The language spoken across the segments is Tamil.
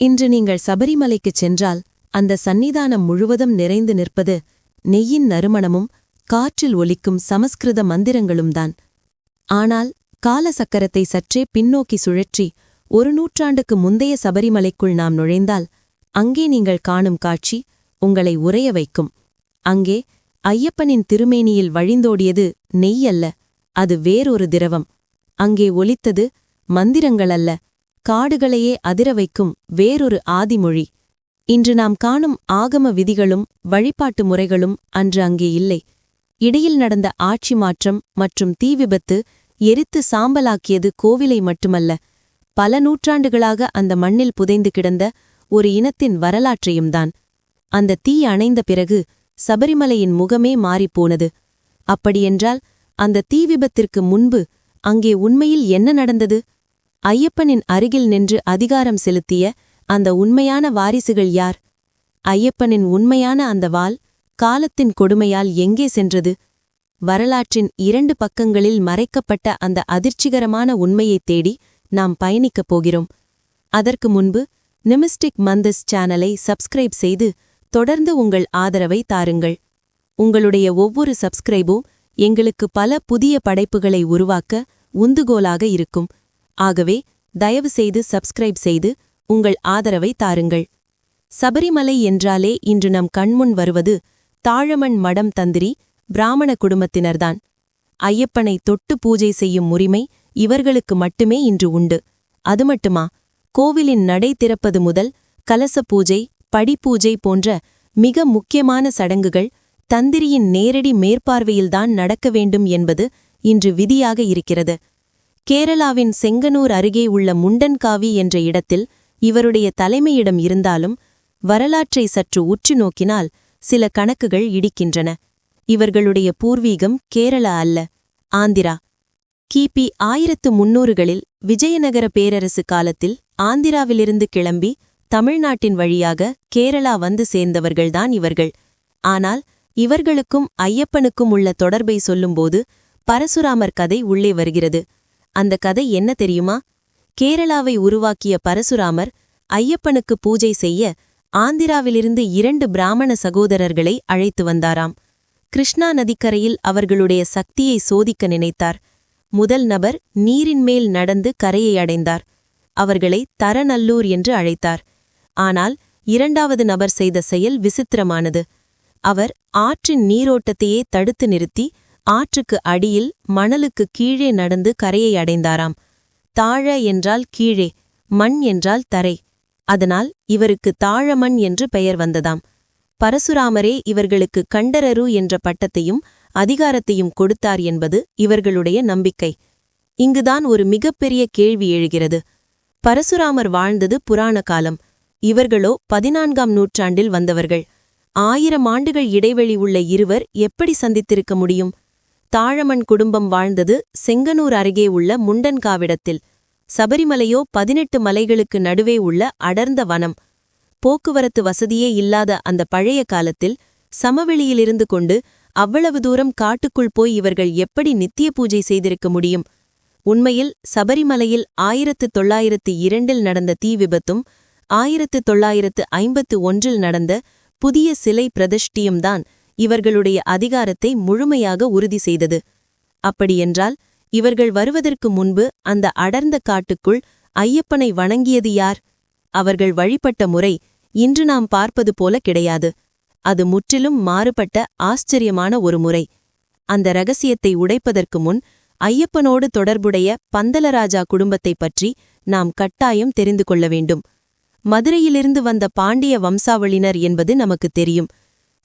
இன்று நீங்கள் சபரிமலைக்குச் சென்றால் அந்த சந்நிதானம் முழுவதும் நிறைந்து நிற்பது நெய்யின் நறுமணமும் காற்றில் ஒலிக்கும் சமஸ்கிருத மந்திரங்களும்தான். ஆனால் காலசக்கரத்தை சற்றே பின்னோக்கி சுழற்றி ஒரு நூற்றாண்டுக்கு முந்தைய சபரிமலைக்குள் நாம் நுழைந்தால் அங்கே நீங்கள் காணும் காட்சி உங்களை உறைய வைக்கும். அங்கே ஐயப்பனின் திருமேனியில் வழிந்தோடியது நெய் அல்ல அது வேறொரு திரவம். அங்கே ஒலித்தது மந்திரங்கள் அல்ல காடுகளையே அதிர வைக்கும் வேறொரு ஆதிமொழி. இன்று நாம் காணும் ஆகம விதிகளும் வழிபாட்டு முறைகளும் அன்று அங்கே இல்லை. இடையில் நடந்த ஆட்சி மாற்றம் மற்றும் தீ விபத்து எரித்து சாம்பலாக்கியது கோவிலை மட்டுமல்ல பல நூற்றாண்டுகளாக அந்த மண்ணில் புதைந்து கிடந்த ஒரு இனத்தின் வரலாற்றையும்தான். அந்த தீ அணைந்த பிறகு சபரிமலையின் முகமே மாறிப்போனது. அப்படியென்றால் அந்த தீ விபத்திற்கு முன்பு அங்கே உண்மையில் என்ன நடந்தது? ஐயப்பனின் அருகில் நின்று அதிகாரம் செலுத்திய அந்த உண்மையான வாரிசுகள் யார்? ஐயப்பனின் உண்மையான அந்த வால் காலத்தின் கொடுமையால் எங்கே சென்றது? வரலாற்றின் இரண்டு பக்கங்களில் மறைக்கப்பட்ட அந்த அதிர்ச்சிகரமான உண்மையைத் தேடி நாம் பயணிக்கப் போகிறோம். அதற்கு முன்பு நிமிஸ்டிக் மந்தஸ் சேனலை சப்ஸ்கிரைப் செய்து தொடர்ந்து உங்கள் ஆதரவை தாருங்கள். உங்களுடைய ஒவ்வொரு சப்ஸ்கிரைபும் எங்களுக்கு பல புதிய படைப்புகளை உருவாக்க உந்துகோலாக இருக்கும். ஆகவே தயவு செய்து சப்ஸ்கிரைப் செய்து உங்கள் ஆதரவை தாருங்கள். சபரிமலை என்றாலே இன்று நம் கண்முன் வருவது தாழமண் மடம் தந்திரி பிராமண குடும்பத்தினர்தான். ஐயப்பனை தொட்டு பூஜை செய்யும் உரிமை இவர்களுக்கு மட்டுமே இன்று உண்டு. அது மட்டுமா கோவிலின் நடை திறப்பது முதல் கலச பூஜை படிப்பூஜை போன்ற மிக முக்கியமான சடங்குகள் தந்திரியின் நேரடி மேற்பார்வையில்தான் நடக்க வேண்டும் என்பது இன்று விதியாக இருக்கிறது. கேரளாவின் செங்கனூர் அருகே உள்ள முண்டன்காவி என்ற இடத்தில் இவருடைய தலைமையிடம் இருந்தாலும் வரலாற்றை சற்று உற்று நோக்கினால் சில கணக்குகள் இடிக்கின்றன. இவர்களுடைய பூர்வீகம் கேரளா அல்ல ஆந்திரா. கிபி ஆயிரத்து முன்னூறுகளில் விஜயநகர பேரரசு காலத்தில் ஆந்திராவிலிருந்து கிளம்பி தமிழ்நாட்டின் வழியாக கேரளா வந்து சேர்ந்தவர்கள்தான் இவர்கள். ஆனால் இவர்களுக்கும் ஐயப்பனுக்கும் உள்ள தொடர்பை சொல்லும்போது பரசுராமர் கதை உள்ளே வருகிறது. அந்த கதை என்ன தெரியுமா? கேரளாவை உருவாக்கிய பரசுராமர் ஐயப்பனுக்கு பூஜை செய்ய ஆந்திராவிலிருந்து இரண்டு பிராமண சகோதரர்களை அழைத்து வந்தாராம். கிருஷ்ணா நதிக்கரையில் அவர்களுடைய சக்தியை சோதிக்க நினைத்தார். முதல் நபர் நீரின் மேல் நடந்து கரையை அடைந்தார். அவர்களை தரநல்லூர் என்று அழைத்தார். ஆனால் இரண்டாவது நபர் செய்த செயல் விசித்திரமானது. அவர் ஆற்றின் நீரோட்டத்தையே தடுத்து நிறுத்தி ஆற்றுக்கு அடியில் மணலுக்கு கீழே நடந்து கரையை அடைந்தாராம். தாழ என்றால் கீழே மண் என்றால் தரை. அதனால் இவருக்கு தாழமண் என்று பெயர் வந்ததாம். பரசுராமரே இவர்களுக்கு கண்டரரு என்ற பட்டத்தையும் அதிகாரத்தையும் கொடுத்தார் என்பது இவர்களுடைய நம்பிக்கை. இங்குதான் ஒரு மிகப்பெரிய கேள்வி எழுகிறது. பரசுராமர் வாழ்ந்தது புராண காலம். இவர்களோ பதினான்காம் நூற்றாண்டில் வந்தவர்கள். ஆயிரம் ஆண்டுகள் இடைவெளி உள்ள இருவர் எப்படி சந்தித்திருக்க முடியும்? தாழமண் குடும்பம் வாழ்ந்தது செங்கனூர் அருகே உள்ள முண்டன்காவிடத்தில் சபரிமலையோ பதினெட்டு மலைகளுக்கு நடுவே உள்ள அடர்ந்த வனம். போக்குவரத்து வசதியே இல்லாத அந்த பழைய காலத்தில் சமவெளியிலிருந்து கொண்டு அவ்வளவு தூரம் காட்டுக்குள் போய் இவர்கள் எப்படி நித்திய பூஜை செய்திருக்க முடியும்? உண்மையில் சபரிமலையில் ஆயிரத்து தொள்ளாயிரத்து இரண்டில் நடந்த தீ விபத்தும் ஆயிரத்து தொள்ளாயிரத்து ஐம்பத்து ஒன்றில் நடந்த புதிய சிலை பிரதிஷ்டியும்தான் இவர்களுடைய அதிகாரத்தை முழுமையாக உறுதி செய்தது. அப்படியென்றால் இவர்கள் வருவதற்கு முன்பு அந்த அடர்ந்த காட்டுக்குள் ஐயப்பனை வணங்கியது யார்? அவர்கள் வழிபட்ட முறை இன்று நாம் பார்ப்பது போல கிடையாது. அது முற்றிலும் மாறுபட்ட ஆச்சரியமான ஒரு முறை. அந்த ரகசியத்தை உடைப்பதற்கு முன் ஐயப்பனோடு தொடர்புடைய பந்தலராஜா குடும்பத்தைப் பற்றி நாம் கட்டாயம் தெரிந்து கொள்ள வேண்டும். மதுரையிலிருந்து வந்த பாண்டிய வம்சாவளினர் என்பது நமக்கு தெரியும்.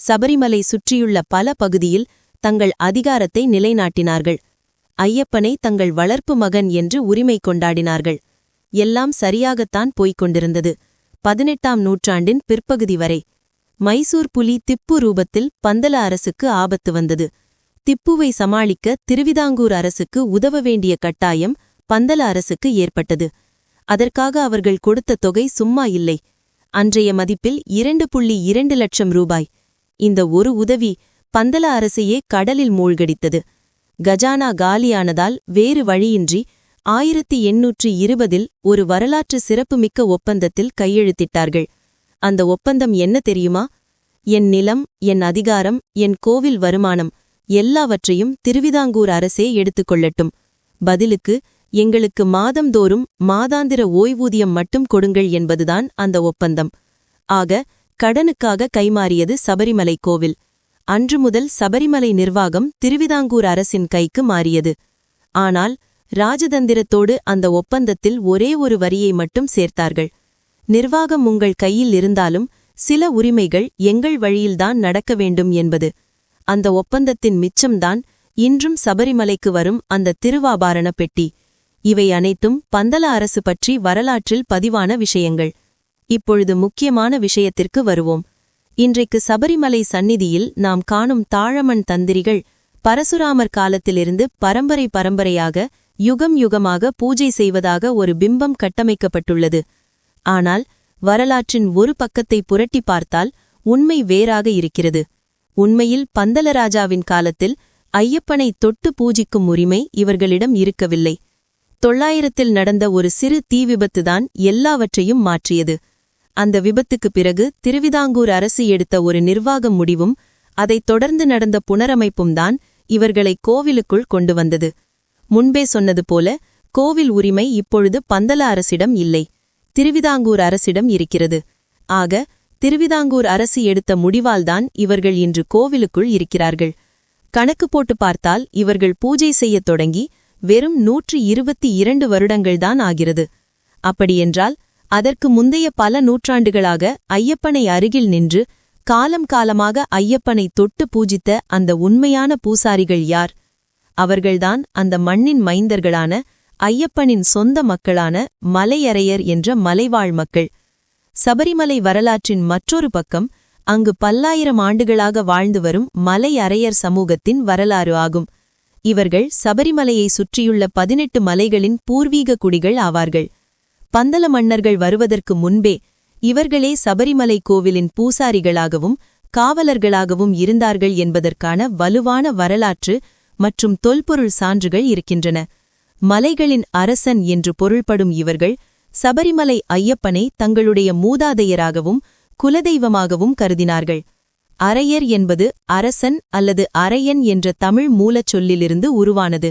சபரிமலை சுற்றியுள்ள பல பகுதியில் தங்கள் அதிகாரத்தை நிலைநாட்டினார்கள். ஐயப்பனை தங்கள் வளர்ப்பு மகன் என்று உரிமை கொண்டாடினார்கள். எல்லாம் சரியாகத்தான் போய்க் கொண்டிருந்தது பதினெட்டாம் நூற்றாண்டின் பிற்பகுதி வரை மைசூர் புலி திப்பு ரூபத்தில் பந்தல அரசுக்கு ஆபத்து வந்தது. திப்புவை சமாளிக்க திருவிதாங்கூர் அரசுக்கு உதவ வேண்டிய கட்டாயம் பந்தல அரசுக்கு ஏற்பட்டது. அதற்காக அவர்கள் கொடுத்த தொகை சும்மா இல்லை. அன்றைய மதிப்பில் இரண்டு புள்ளி இரண்டு லட்சம் ரூபாய். இந்த ஒரு உதவி பந்தல அரசையே கடலில் மூழ்கடித்தது. கஜானா காலியானதால் வேறு வழியின்றி ஆயிரத்தி எண்ணூற்று இருபதில் ஒரு வரலாற்று சிறப்புமிக்க ஒப்பந்தத்தில் கையெழுத்திட்டார்கள். அந்த ஒப்பந்தம் என்ன தெரியுமா? என் நிலம் என் அதிகாரம் என் கோவில் வருமானம் எல்லாவற்றையும் திருவிதாங்கூர் அரசே எடுத்துக்கொள்ளட்டும் பதிலுக்கு எங்களுக்கு மாதந்தோறும் மாதாந்திர ஓய்வூதியம் மட்டும் கொடுங்கள் என்பதுதான் அந்த ஒப்பந்தம். ஆக கடனுக்காக கைமாறியது சபரிமலை கோவில். அன்று முதல் சபரிமலை நிர்வாகம் திருவிதாங்கூர் அரசின் கைக்கு மாறியது. ஆனால் ராஜதந்திரத்தோடு அந்த ஒப்பந்தத்தில் ஒரே ஒரு வரியை மட்டும் சேர்த்தார்கள். நிர்வாகம் உங்கள் கையில் இருந்தாலும் சில உரிமைகள் எங்கள் வழியில்தான் நடக்க வேண்டும் என்பது. அந்த ஒப்பந்தத்தின் மிச்சம்தான் இன்றும் சபரிமலைக்கு வரும் அந்த திருவாபாரண பெட்டி. இவை அனைத்தும் பந்தல அரசு பற்றி வரலாற்றில் பதிவான விஷயங்கள். இப்பொழுது முக்கியமான விஷயத்திற்கு வருவோம். இன்றைக்கு சபரிமலை சந்நிதியில் நாம் காணும் தாழமண் தந்திரிகள் பரசுராமர் காலத்திலிருந்து பரம்பரை பரம்பரையாக யுகம் யுகமாக பூஜை செய்வதாக ஒரு பிம்பம் கட்டமைக்கப்பட்டுள்ளது. ஆனால் வரலாற்றின் ஒரு பக்கத்தை புரட்டி பார்த்தால் உண்மை வேறாக இருக்கிறது. உண்மையில் பந்தலராஜாவின் காலத்தில் ஐயப்பனை தொட்டு பூஜிக்கும் உரிமை இவர்களிடம் இருக்கவில்லை. தொள்ளாயிரத்தில் நடந்த ஒரு சிறு தீ விபத்துதான் எல்லாவற்றையும் மாற்றியது. அந்த விபத்துக்குப் பிறகு திருவிதாங்கூர் அரசு எடுத்த ஒரு நிர்வாக முடிவும் அதைத் தொடர்ந்து நடந்த புனரமைப்பும் தான் இவர்களை கோவிலுக்குள் கொண்டு வந்தது. முன்பே சொன்னது போல கோவில் உரிமை இப்பொழுது பந்தல அரசிடம் இல்லை. திருவிதாங்கூர் அரசிடம் இருக்கிறது. ஆக திருவிதாங்கூர் அரசு எடுத்த முடிவால்தான் இவர்கள் இன்று கோவிலுக்குள் இருக்கிறார்கள். கணக்கு போட்டு பார்த்தால் இவர்கள் பூஜை செய்யத் தொடங்கி வெறும் நூற்றி இருபத்தி இரண்டு வருடங்கள்தான் ஆகிறது. அப்படியென்றால் அதற்கு முந்தைய பல நூற்றாண்டுகளாக ஐயப்பனை அருகில் நின்று காலம் காலமாக ஐயப்பனை தொட்டு பூஜித்த அந்த உண்மையான பூசாரிகள் யார்? அவர்கள்தான் அந்த மண்ணின் மைந்தர்களான ஐயப்பனின் சொந்த மக்களான மலையரையர் என்ற மலைவாழ் மக்கள். சபரிமலை வரலாற்றின் மற்றொரு பக்கம் அங்கு பல்லாயிரம் ஆண்டுகளாக வாழ்ந்து வரும் மலையரையர் சமூகத்தின் வரலாறு ஆகும். இவர்கள் சபரிமலையை சுற்றியுள்ள பதினெட்டு மலைகளின் பூர்வீக குடிகள் ஆவார்கள். பந்தல மன்னர்கள் வருவதற்கு முன்பே இவர்களே சபரிமலை கோவிலின் பூசாரிகளாகவும் காவலர்களாகவும் இருந்தார்கள் என்பதற்கான வலுவான வரலாற்று மற்றும் தொல்பொருள் சான்றுகள் இருக்கின்றன. மலைகளின் அரசன் என்று பொருள்படும் இவர்கள் சபரிமலை ஐயப்பனை தங்களுடைய மூதாதையராகவும் குலதெய்வமாகவும் கருதினார்கள். அரையர் என்பது அரசன் அல்லது அரையன் என்ற தமிழ் மூலச் சொல்லிலிருந்து உருவானது.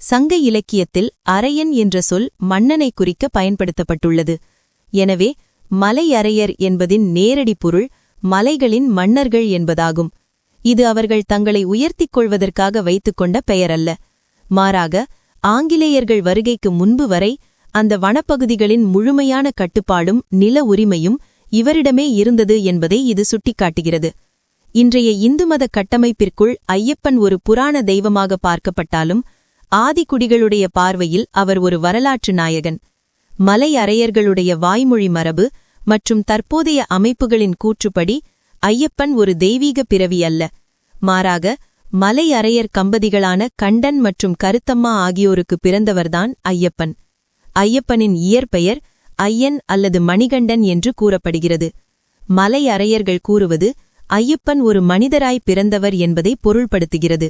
சங்க இலக்கியத்தில் அரையன் என்ற சொல் மன்னனை குறிக்க பயன்படுத்தப்பட்டுள்ளது. எனவே மலை என்பதின் நேரடி பொருள் மலைகளின் மன்னர்கள் என்பதாகும். இது அவர்கள் தங்களை உயர்த்திக் கொள்வதற்காக வைத்துக்கொண்ட பெயரல்ல. மாறாக ஆங்கிலேயர்கள் வருகைக்கு முன்பு வரை அந்த வனப்பகுதிகளின் முழுமையான கட்டுப்பாடும் நில உரிமையும் இவரிடமே இருந்தது என்பதை இது சுட்டிக்காட்டுகிறது. இன்றைய இந்து மத கட்டமைப்பிற்குள் ஐயப்பன் ஒரு புராண தெய்வமாக பார்க்கப்பட்டாலும் ஆதிக்குடிகளுடைய பார்வையில் அவர் ஒரு வரலாற்று நாயகன். மலையறையர்களுடைய வாய்மொழி மரபு மற்றும் தற்போதைய அமைப்புகளின் கூற்றுப்படி ஐயப்பன் ஒரு தெய்வீக பிறவி அல்ல. மாறாக மலை அறையர் கம்பதிகளான கண்டன் மற்றும் கருத்தம்மா ஆகியோருக்கு பிறந்தவர்தான் ஐயப்பன். ஐயப்பனின் இயற்பெயர் ஐயன் அல்லது மணிகண்டன் என்று கூறப்படுகிறது. மலை அறையர்கள் கூறுவது ஐயப்பன் ஒரு மனிதராய் பிறந்தவர் என்பதை பொருள்படுத்துகிறது.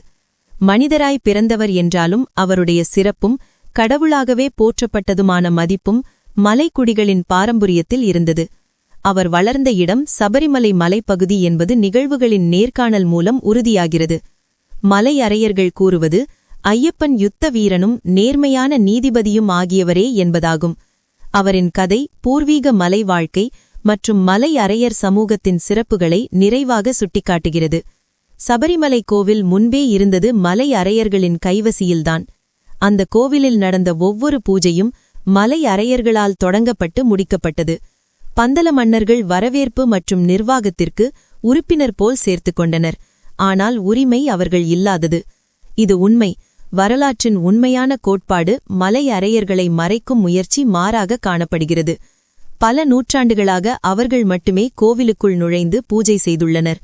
மனிதராய் பிறந்தவர் என்றாலும் அவருடைய சிறப்பும் கடவுளாகவே போற்றப்பட்டதுமான மதிப்பும் மலைக்குடிகளின் பாரம்பரியத்தில் இருந்தது. அவர் வளர்ந்த இடம் சபரிமலை மலைப்பகுதி என்பது நிகழ்வுகளின் நேர்காணல் மூலம் உறுதியாகிறது. மலையறையர்கள் கூறுவது ஐயப்பன் யுத்த வீரனும் நேர்மையான நீதிபதியும் ஆகியவரே என்பதாகும். அவரின் கதை பூர்வீக மலை வாழ்க்கை மற்றும் மலை அறையர் சமூகத்தின் சிறப்புகளை நிறைவாக சுட்டிக்காட்டுகிறது. சபரிமலை கோவில் முன்பே இருந்தது மலை அரையர்களின் கைவசியில்தான். அந்த கோவிலில் நடந்த ஒவ்வொரு பூஜையும் மலை அரையர்களால் தொடங்கப்பட்டு முடிக்கப்பட்டது. பந்தல மன்னர்கள் வரவேற்பு மற்றும் நிர்வாகத்திற்கு உறுப்பினர் போல் சேர்த்து கொண்டனர். ஆனால் உரிமை அவர்கள் இல்லாதது. இது உண்மை. வரலாற்றின் உண்மையான கோட்பாடு மலை அரையர்களை மறைக்கும் முயற்சி மாறாக காணப்படுகிறது. பல நூற்றாண்டுகளாக அவர்கள் மட்டுமே கோவிலுக்குள் நுழைந்து பூஜை செய்துள்ளனர்.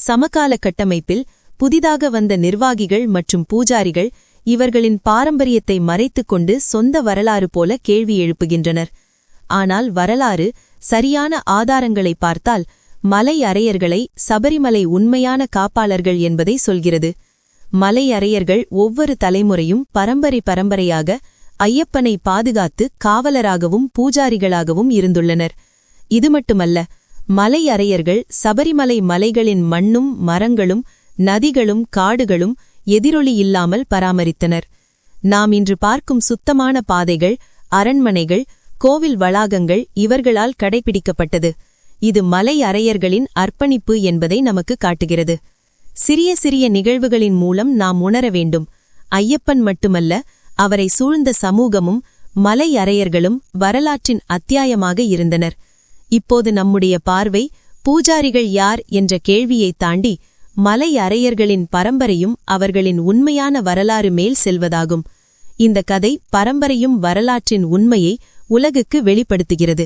சமகால கட்டமைப்பில் புதிதாக வந்த நிர்வாகிகள் மற்றும் பூஜாரிகள் இவர்களின் பாரம்பரியத்தை மறைத்துக் கொண்டு சொந்த வரலாறு போல கேள்வி எழுப்புகின்றனர். ஆனால் வரலாறு சரியான ஆதாரங்களை பார்த்தால் மலை அறையர்களை சபரிமலை உண்மையான காப்பாளர்கள் என்பதை சொல்கிறது. மலை அறையர்கள் ஒவ்வொரு தலைமுறையும் பரம்பரை பரம்பரையாக ஐயப்பனை பாதுகாத்து காவலராகவும் பூஜாரிகளாகவும் இருந்துள்ளனர். இது மட்டுமல்ல மலை அறையர்கள் சபரிமலை மலைகளின் மண்ணும் மரங்களும் நதிகளும் காடுகளும் எதிரொலி இல்லாமல் பராமரித்தனர். நாம் இன்று பார்க்கும் சுத்தமான பாதைகள் அரண்மனைகள் கோவில் வளாகங்கள் இவர்களால் கடைபிடிக்கப்பட்டது. இது மலை அறையர்களின் அர்ப்பணிப்பு என்பதை நமக்கு காட்டுகிறது. சிறிய சிறிய நிகழ்வுகளின் மூலம் நாம் உணர வேண்டும். ஐயப்பன் மட்டுமல்ல அவரை சூழ்ந்த சமூகமும் மலை அறையர்களும் வரலாற்றின் அத்தியாயமாக இருந்தனர். இப்போது நம்முடைய பார்வை பூஜாரிகள் யார்? என்ற கேள்வியைத் தாண்டி மலை அரையர்களின் பரம்பரையும் அவர்களின் உண்மையான வரலாறு மேல் செல்வதாகும். இந்த கதை பரம்பரையும் வரலாற்றின் உண்மையை உலகுக்கு வெளிப்படுத்துகிறது.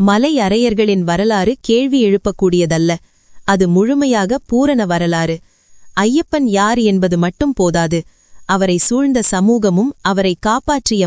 மலை அரையர்களின் வரலாறு கேள்வி எழுப்பக்கூடியதல்ல. அது முழுமையாக பூரண வரலாறு. ஐயப்பன் யார்? என்பது மட்டும் போதாது. அவரை சூழ்ந்த சமூகமும் அவரை காப்பாற்றிய